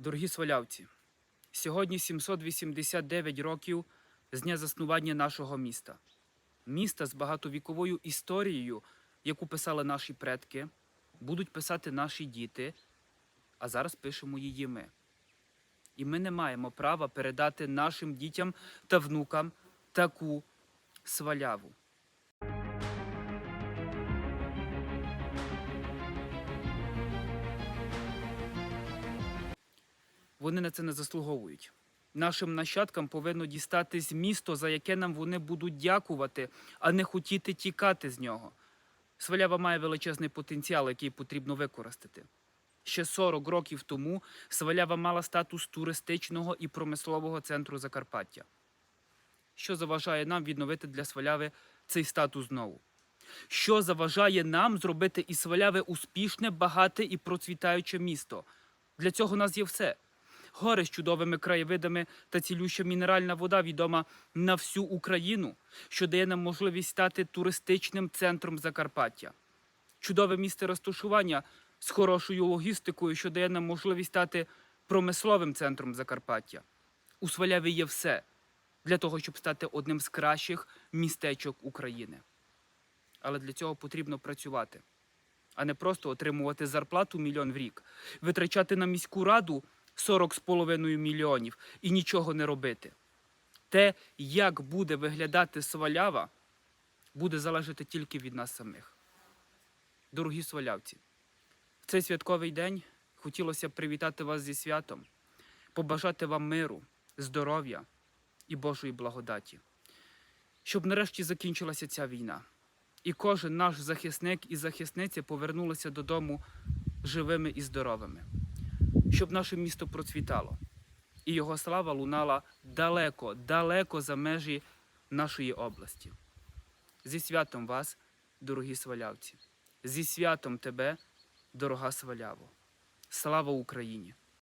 Дорогі свалявці, сьогодні 789 років з дня заснування нашого міста. Міста з багатовіковою історією, яку писали наші предки, будуть писати наші діти, а зараз пишемо її ми. І ми не маємо права передати нашим дітям та внукам таку сваляву. Вони на це не заслуговують. Нашим нащадкам повинно дістатись місто, за яке нам вони будуть дякувати, а не хотіти тікати з нього. Свалява має величезний потенціал, який потрібно використати. Ще 40 років тому Свалява мала статус туристичного і промислового центру Закарпаття. Що заважає нам відновити для Сваляви цей статус знову? Що заважає нам зробити із Сваляви успішне, багате і процвітаюче місто? Для цього у нас є все. Гори з чудовими краєвидами та цілюща мінеральна вода відома на всю Україну, що дає нам можливість стати туристичним центром Закарпаття. Чудове місце розташування з хорошою логістикою, що дає нам можливість стати промисловим центром Закарпаття. У Сваляві є все для того, щоб стати одним з кращих містечок України. Але для цього потрібно працювати, а не просто отримувати зарплату мільйон в рік, витрачати на міську раду 40,5 мільйонів і нічого не робити. Те, як буде виглядати свалява, буде залежати тільки від нас самих. Дорогі свалявці, в цей святковий день хотілося б привітати вас зі святом, побажати вам миру, здоров'я і Божої благодаті, щоб нарешті закінчилася ця війна, і кожен наш захисник і захисниця повернулися додому живими і здоровими щоб наше місто процвітало, і його слава лунала далеко, далеко за межі нашої області. Зі святом вас, дорогі свалявці, зі святом тебе, дорога сваляво. Слава Україні!